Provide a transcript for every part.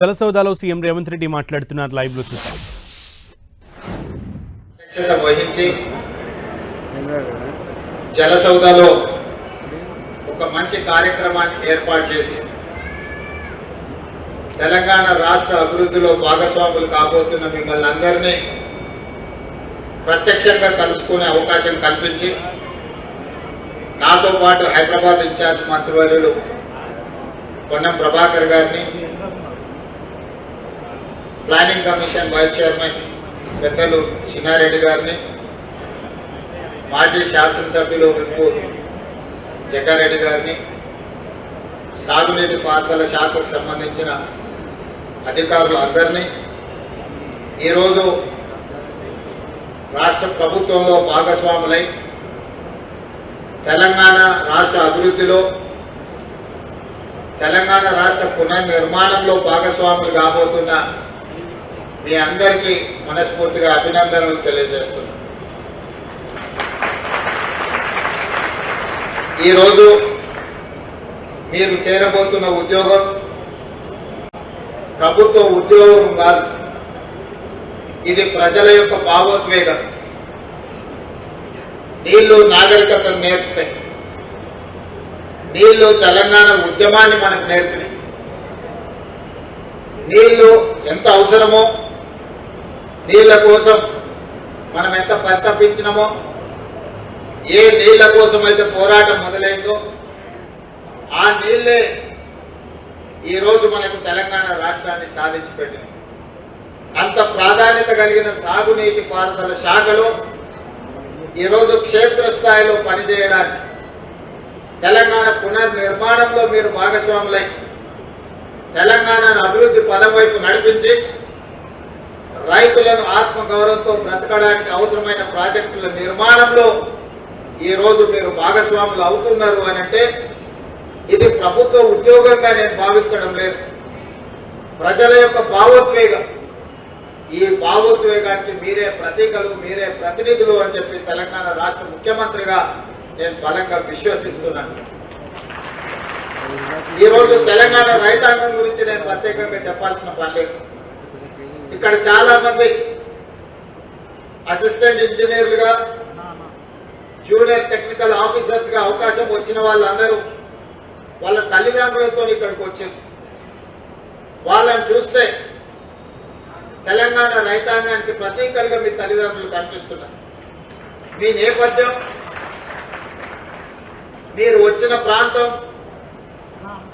జలసౌదాలో CM Revanth Reddy మాట్లాడుతున్నారు లైవ్లో చూసాం వహించి ఒక మంచి కార్యక్రమాన్ని ఏర్పాటు చేసి తెలంగాణ రాష్ట్ర అభివృద్ధిలో భాగస్వాములు కాబోతున్న మిమ్మల్ని అందరినీ ప్రత్యక్షంగా కలుసుకునే అవకాశం కల్పించి నాతో పాటు హైదరాబాద్ ఇన్ఛార్జ్ మంత్రివర్యులు పొన్నం ప్రభాకర్ గారిని ప్లానింగ్ కమిషన్ వైస్ చైర్మన్ పెద్దలు చిన్నారెడ్డి గారిని మాజీ శాసనసభ్యులు విప్పు జగ్గారెడ్డి గారిని సాగునీటి పారుదల శాఖకు సంబంధించిన అధికారులు అందరినీ ఈరోజు రాష్ట్ర ప్రభుత్వంలో భాగస్వాములై తెలంగాణ రాష్ట్ర అభివృద్ధిలో తెలంగాణ రాష్ట్ర పునర్నిర్మాణంలో భాగస్వాములు కాబోతున్న మీ అందరికీ మనస్ఫూర్తిగా అభినందనలు తెలియజేస్తున్నాను. ఈరోజు మీరు చేరబోతున్న ఉద్యోగం ప్రభుత్వ ఉద్యోగం కాదు. ఇది ప్రజల యొక్క భావోద్వేగం. నీళ్ళు నాగరికతను నేర్పుతాయి. నీళ్ళు తెలంగాణ ఉద్యమాన్ని మనకు నేర్పినాయి. నీళ్ళు ఎంత అవసరమో నీళ్ళ కోసం మనం ఎంత పరితపించినమో ఏ నీళ్ళ కోసం అయితే పోరాటం మొదలైందో ఆ నీళ్ళే ఈ రోజు మనకు తెలంగాణ రాష్ట్రాన్ని సాధించి పెట్టింది. అంత ప్రాధాన్యత కలిగిన సాగునీటి పారుదల శాఖలో ఈరోజు క్షేత్రస్థాయిలో పనిచేయడానికి తెలంగాణ పునర్నిర్మాణంలో మీరు భాగస్వాములై తెలంగాణను అభివృద్ధి పదం వైపు నడిపించి రైతులను ఆత్మగౌరవంతో బ్రతకడానికి అవసరమైన ప్రాజెక్టుల నిర్మాణంలో ఈ రోజు మీరు భాగస్వాములు అవుతున్నారు అని అంటే ఇది ప్రభుత్వ ఉద్యోగంగా నేను భావించడం లేదు. ప్రజల యొక్క భావోద్వేగం. ఈ భావోద్వేగానికి మీరే ప్రతీకలు మీరే ప్రతినిధులు అని చెప్పి తెలంగాణ రాష్ట్ర ముఖ్యమంత్రిగా నేను బలంగా విశ్వసిస్తున్నాను. ఈ రోజు తెలంగాణ రైతాంగం గురించి నేను ప్రత్యేకంగా చెప్పాల్సిన పని లేదు. ఇక్కడ చాలా మంది అసిస్టెంట్ ఇంజనీర్లుగా జూనియర్ టెక్నికల్ ఆఫీసర్స్గా అవకాశం వచ్చిన వాళ్ళందరూ వాళ్ళ తల్లిదండ్రులతో ఇక్కడికి వచ్చారు. వాళ్ళని చూస్తే తెలంగాణ రైతాంగానికి ప్రతీకలుగా మీ తల్లిదండ్రులు కనిపిస్తున్నారు. మీ నేపథ్యం మీరు వచ్చిన ప్రాంతం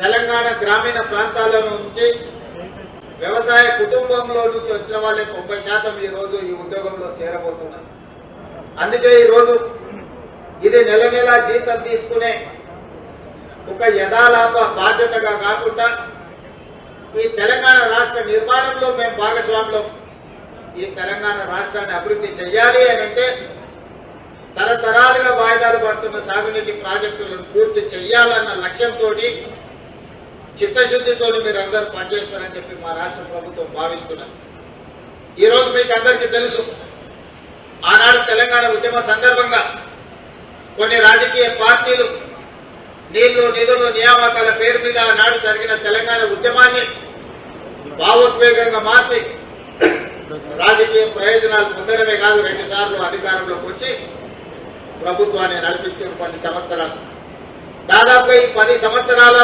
తెలంగాణ గ్రామీణ ప్రాంతాల నుంచి వ్యవసాయ కుటుంబంలో నుంచి వచ్చిన వాళ్ళే తొంభై శాతం ఈ రోజు ఈ ఉద్యోగంలో చేరబోతున్నారు. అందుకే ఈ రోజు ఇది నెల నెల జీతం తీసుకునే ఒక యథాలాభ బాధ్యతగా కాకుండా ఈ తెలంగాణ రాష్ట్ర నిర్మాణంలో మేము భాగస్వాములం. ఈ తెలంగాణ రాష్ట్రాన్ని అభివృద్ధి చేయాలి అని అంటే తరతరాలుగా వాయిదాలు పడుతున్న సాగునీటి ప్రాజెక్టులను పూర్తి చేయాలన్న లక్ష్యంతో చిత్తశుద్ధితో మీరు అందరూ పనిచేస్తారని చెప్పి మా రాష్ట్ర ప్రభుత్వం భావిస్తున్నారు ఈ రోజు మీకు అందరికీ తెలుసు ఆనాడు తెలంగాణ ఉద్యమ సందర్భంగా కొన్ని రాజకీయ పార్టీలు నీళ్ళు నిధులు నియామకాల పేరు మీద ఆనాడు జరిగిన తెలంగాణ ఉద్యమాన్ని భావోద్వేగంగా మార్చి రాజకీయ ప్రయోజనాలు పొందడమే కాదు రెండు సార్లు అధికారంలోకి వచ్చి ప్రభుత్వాన్ని నడిపించిన కొన్ని సంవత్సరాలు. దాదాపు ఈ పది సంవత్సరాల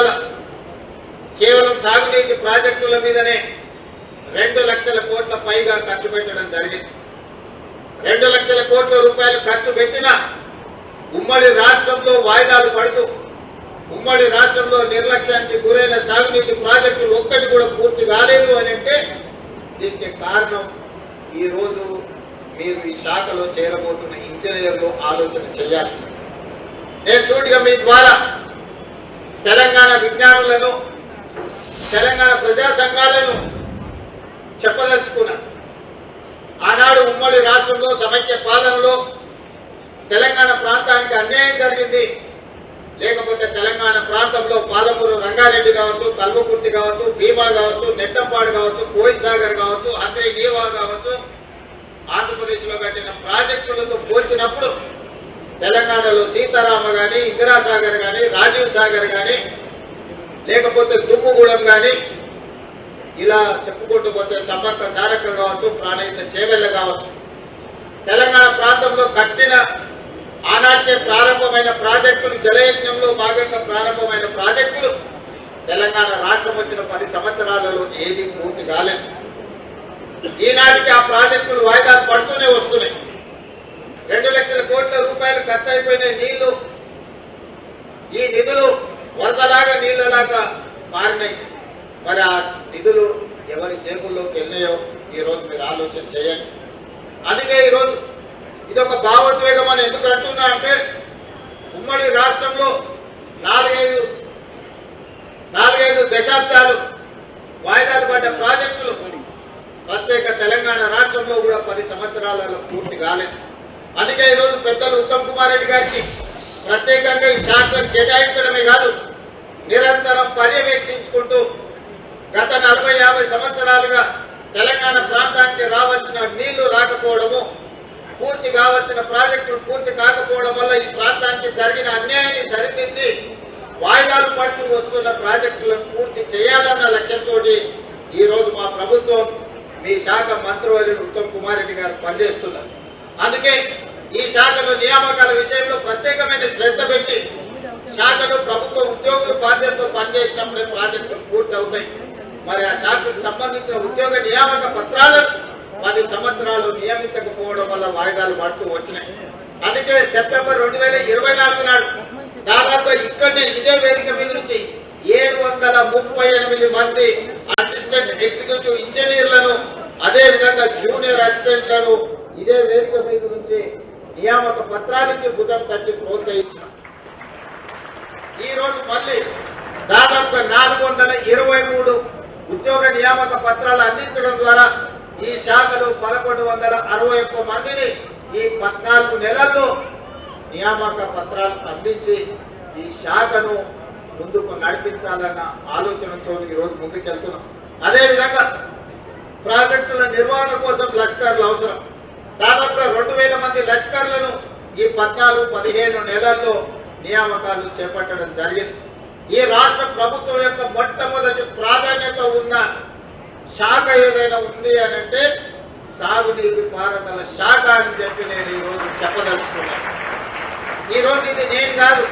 కేవలం సాగునీటి ప్రాజెక్టుల మీదనే రెండు లక్షల కోట్ల పైగా ఖర్చు పెట్టడం జరిగింది. రెండు లక్షల కోట్ల రూపాయలు ఖర్చు పెట్టినా ఉమ్మడి రాష్ట్రంలో వాయిదాలు పడుతూ ఉమ్మడి రాష్ట్రంలో నిర్లక్ష్యానికి గురైన సాగునీటి ప్రాజెక్టులు ఒక్కటి కూడా పూర్తి కాలేదు అని అంటే దీనికి కారణం ఈ రోజు మీరు ఈ శాఖలో చేరబోతున్న ఇంజనీర్లు ఆలోచన చేయాలి. నేను సూటిగా మీ ద్వారా తెలంగాణ విజ్ఞానులను తెలంగాణ ప్రజా సంఘాలను చెప్పదలుచుకున్నా. ఆనాడు ఉమ్మడి రాష్ట్రంలో సమైక్య పాలనలో తెలంగాణ ప్రాంతానికి అన్యాయం జరిగింది. లేకపోతే తెలంగాణ ప్రాంతంలో పాలమూరు రంగారెడ్డి కావచ్చు కల్వకుర్తి కావచ్చు భీమా కావచ్చు నెట్టంపాడు కావచ్చు కోయిల్ సాగర్ కావచ్చు అంతే నీవా కావచ్చు ఆంధ్రప్రదేశ్లో కట్టిన ప్రాజెక్టులతో పోల్చినప్పుడు తెలంగాణలో సీతారామ గాని ఇందిరాసాగర్ గాని రాజీవ్ సాగర్ గాని లేకపోతే దుమ్ముగూడెం కానీ ఇలా చెప్పుకుంటూ పోతే సమర్థ సారక్క కావచ్చు ప్రాణహిత చేవెళ్ళ కావచ్చు. తెలంగాణ ప్రాంతంలో కట్టిన ఆనాటికే ప్రారంభమైన ప్రాజెక్టులు జలయజ్ఞంలో భాగంగా ప్రారంభమైన ప్రాజెక్టులు తెలంగాణ రాష్ట్రం వచ్చిన పది సంవత్సరాలలో ఏది పూర్తి కాలేదు. ఈనాటికి ఆ ప్రాజెక్టులు వాయిదాలు పడుతూనే వస్తున్నాయి. రెండు లక్షల కోట్ల రూపాయలు ఖర్చు అయిపోయిన నీళ్ళు. ఈ నిధులు వరదలాగా నీళ్ళలాగా మారినాయి. మరి ఆ నిధులు ఎవరి జేబుల్లోకి వెళ్ళాయో ఈ రోజు మీరు ఆలోచన చేయండి. అందుకే ఈరోజు ఇది ఒక భావోద్వేగం అని ఎందుకు అంటున్నా అంటే ఉమ్మడి రాష్ట్రంలో నాలుగైదు నాలుగైదు దశాబ్దాలు వాయిదాలు పడ్డ ప్రాజెక్టులు ప్రత్యేక తెలంగాణ రాష్ట్రంలో కూడా పది సంవత్సరాలలో పూర్తి కాలేదు. అందుకే ఈరోజు పెద్దలు ఉత్తమ్ కుమార్ రెడ్డి గారికి ప్రత్యేకంగా ఈ శాఖను కేటాయించడమే కాదు నిరంతరం పర్యవేక్షించుకుంటూ గత నలభై యాభై సంవత్సరాలుగా తెలంగాణ ప్రాంతానికి రావాల్సిన నీళ్ళు రాకపోవడము పూర్తి కావాల్సిన ప్రాజెక్టులు పూర్తి కాకపోవడం వల్ల ఈ ప్రాంతానికి జరిగిన అన్యాయాన్ని సరిదిద్ది వాయిదాలు పడుతూ వస్తున్న ప్రాజెక్టులను పూర్తి చేయాలన్న లక్ష్యంతో ఈ రోజు మా ప్రభుత్వం మీ శాఖ మంత్రివర్యులు ఉత్తమ్ కుమార్ రెడ్డి గారు పనిచేస్తున్నారు. అందుకే ఈ శాఖలో నియామకాల విషయంలో ప్రత్యేకమైన శ్రద్ధ పెట్టి శాఖలో ప్రభుత్వ ఉద్యోగులు బాధ్యతతో పనిచేసినప్పుడే ప్రాజెక్టులు పూర్తి అవుతాయి. మరి ఆ శాఖకు సంబంధించిన ఉద్యోగ నియామక పత్రాలను పది సంవత్సరాలు నియమించకపోవడం వల్ల వాయిదాలు పడుతూ వచ్చినాయి. అందుకే సెప్టెంబర్ రెండు వేల ఇరవై నాలుగు నాడు దాదాపు ఇక్కడనే ఇదే వేదిక మీద నుంచి ఏడు వందల ముప్పై ఎనిమిది మంది అసిస్టెంట్ ఎగ్జిక్యూటివ్ ఇంజనీర్లను అదే విధంగా జూనియర్ అసిస్టెంట్లను ఇదే వేదిక మీద నుంచి నియామక పత్రానికి భుజం తట్టి ప్రోత్సహించాం. ఈ రోజు మళ్ళీ దాదాపు నాలుగు వందల ఇరవై మూడు ఉద్యోగ నియామక పత్రాలు అందించడం ద్వారా ఈ శాఖలో పదకొండు వందల అరవై ఒక్క మందిని ఈ పద్నాలుగు నెలల్లో నియామక పత్రాలు అందించి ఈ శాఖను ముందుకు నడిపించాలన్న ఆలోచనతో ఈ రోజు ముందుకెళ్తున్నాం. అదేవిధంగా ప్రాజెక్టుల నిర్వహణ కోసం లష్కర్లు అవసరం. దాదాపుగా రెండు వేల మంది లష్కర్లను ఈ పద్నాలుగు పదిహేను నెలల్లో నియామకాలు చేపట్టడం జరిగింది. ఈ రాష్ట్ర ప్రభుత్వం యొక్క మొట్టమొదటి ప్రాధాన్యత ఉన్న శాఖ ఏదైనా ఉంది అని అంటే సాగునీటి పారదల శాఖ అని చెప్పి నేను ఈ రోజు చెప్పదలుచుకున్నాను ఈ రోజు ఇది నేను కాదు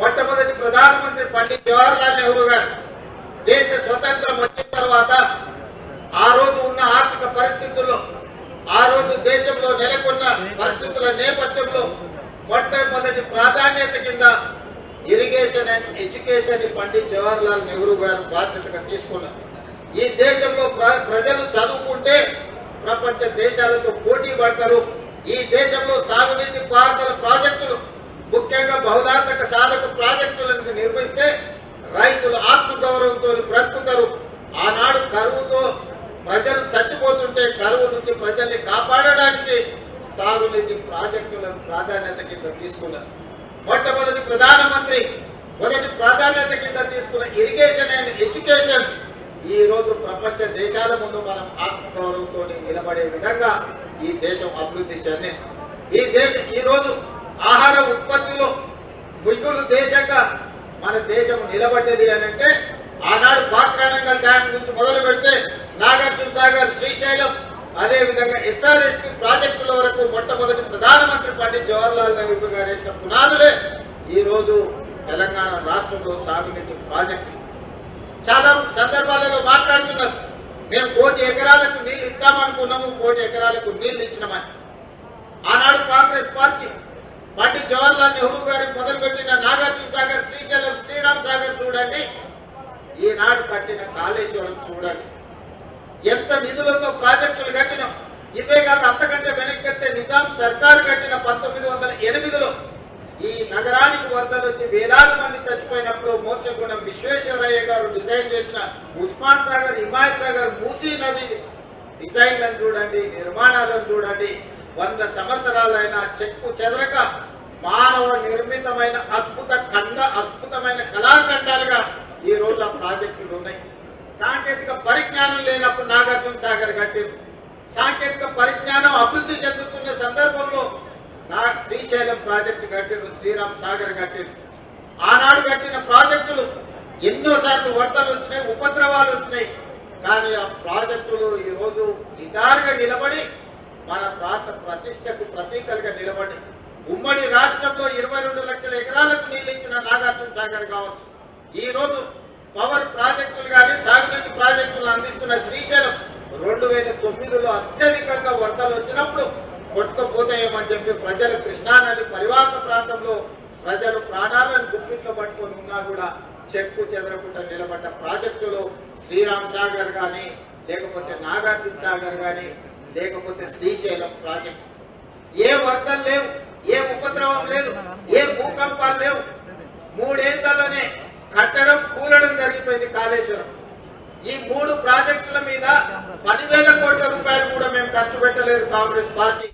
మొట్టమొదటి ప్రధానమంత్రి పండిత్ జవహర్లాల్ నెహ్రూ గారు దేశ స్వతంత్రం వచ్చిన తర్వాత ఆ రోజు ఉన్న ఆర్థిక పరిస్థితుల్లో ఆ రోజు దేశంలో నెలకొన్న పరిస్థితుల నేపథ్యంలో మొట్టమొదటి ప్రాధాన్యత కింద irrigation and education Pandit Jawaharlal Nehru గారు బాధ్యతగా తీసుకున్నారు. ఈ దేశంలో ప్ర- ప్రజలు చదువుకుంటే ప్రపంచ దేశాలతో పోటీ పడతారు. ఈ దేశంలో సాగునీటి పారుదల ప్రాజెక్టులు ముఖ్యంగా బహుళార్థక సాధక ప్రాజెక్టులను నిర్మిస్తే రైతులు ఆత్మగౌరవంతో బ్రతుకుతారు. ఆనాడు కరువుతో ప్రజలు చచ్చిపోతుంటే కరువు నుంచి ప్రజల్ని కాపాడడానికి సాగునీటి ప్రాజెక్టులను ప్రాధాన్యత కింద తీసుకున్నారు. మొట్టమొదటి ప్రధానమంత్రి మొదటి ప్రాధాన్యత కింద తీసుకున్న ఇరిగేషన్ అండ్ ఎడ్యుకేషన్ ఈ రోజు ప్రపంచ దేశాల ముందు మనం ఆత్మగౌరవంతో నిలబడే విధంగా ఈ దేశం అభివృద్ధి చెందింది. ఈ దేశం ఈ రోజు ఆహార ఉత్పత్తిలో మిగులు దేశంగా మన దేశం నిలబడ్డది అని అంటే ఆనాడు పాక్రానంగల్ డ్యామ్ నుంచి మొదలు పెడితే నాగార్జున సాగర్ శ్రీశైలం అదేవిధంగా ఎస్ఆర్ఎస్పి ప్రాజెక్టుల వరకు మొట్టమొదటి ప్రధానమంత్రి పండిత్ జవహర్లాల్ నెహ్రూ గారు వేసిన పునాదులే ఈ రోజు తెలంగాణ రాష్ట్రంలో సాగునీటి ప్రాజెక్టు. చాలా సందర్భాలలో మాట్లాడుతున్నారు. మేము కోటి ఎకరాలకు నీళ్ళు ఇద్దామనుకున్నాము కోటి ఎకరాలకు నీళ్ళు ఇచ్చినామని. ఆనాడు కాంగ్రెస్ పార్టీ పండిత్ జవహర్లాల్ నెహ్రూ గారు మొదలుపెట్టిన నాగార్జున సాగర్ శ్రీశైలం శ్రీరామ్ సాగర్ చూడండి. ఈనాడు కట్టిన కాళేశ్వరం చూడండి. ఎంత నిధులతో ప్రాజెక్టులు కట్టినాం? ఇవే కాదు అంతకంటే వెనక్కెత్తే నిజాం సర్కార్ కట్టిన పంతొమ్మిది వందల ఎనిమిదిలో ఈ నగరానికి వరదలు వచ్చి వేలాది మంది చచ్చిపోయినప్పుడు మోక్షగుణం విశ్వేశ్వరయ్య గారు డిజైన్ చేసిన ఉస్మాన్ సాగర్ హిమాయత్ సాగర్ మూసీ నది డిజైన్లను చూడండి నిర్మాణాలను చూడండి వంద సంవత్సరాలైన చెక్కు చెదరక మానవ నిర్మితమైన అద్భుత కండ అద్భుతమైన కళాఖండాలుగా ఈ రోజు ఆ ప్రాజెక్టులు ఉన్నాయి. సాంకేతిక పరిజ్ఞానం లేనప్పుడు నాగార్జున సాగర్ కట్టారు సాంకేతిక పరిజ్ఞానం అభివృద్ధి చెందుతున్న సందర్భంలో నా శ్రీశైలం ప్రాజెక్టు కట్టారు శ్రీరామ్ సాగర్ కట్టారు ఆనాడు కట్టిన ప్రాజెక్టులు ఎన్నోసార్లు వరదలు వచ్చినాయి ఉపద్రవాలు వచ్చినాయి. కానీ ఆ ప్రాజెక్టులు ఈ రోజు నిదారుగా నిలబడి మన ప్రాంత ప్రతిష్టకు ప్రతీకలుగా నిలబడి ఉమ్మడి రాష్ట్రంలో ఇరవై రెండు లక్షల ఎకరాలకు నీళ్ళు ఇచ్చిన నాగార్జున సాగర్ కావచ్చు. ఈ రోజు పవర్ ప్రాజెక్టులు కానీ సాగునీటి ప్రాజెక్టులు అందిస్తున్న శ్రీశైలం రెండు వేల తొమ్మిదిలో అత్యధికంగా వరదలు వచ్చినప్పుడు కొట్టుకుపోతాయేమని చెప్పి ప్రజలు కృష్ణానది పరివాహక ప్రాంతంలో ప్రజలు ప్రాణాలను గుప్పిట్లో పట్టుకొని ఉన్నా కూడా చెక్కు చెదరకుండా నిలబడ్డ ప్రాజెక్టులు శ్రీరామ్ సాగర్ కానీ లేకపోతే నాగార్జున సాగర్ కానీ లేకపోతే శ్రీశైలం ప్రాజెక్టు. ఏ వరదలు లేవు ఏ ఉపద్రవం లేదు ఏ భూకంపాలు లేవు. మూడేళ్ళలోనే కట్టడం కూలడం జరిగిపోయింది కాళేశ్వరం. ఈ మూడు ప్రాజెక్టుల మీద పదివేల కోట్ల రూపాయలు కూడా మేము ఖర్చు పెట్టలేదు కాంగ్రెస్ పార్టీ.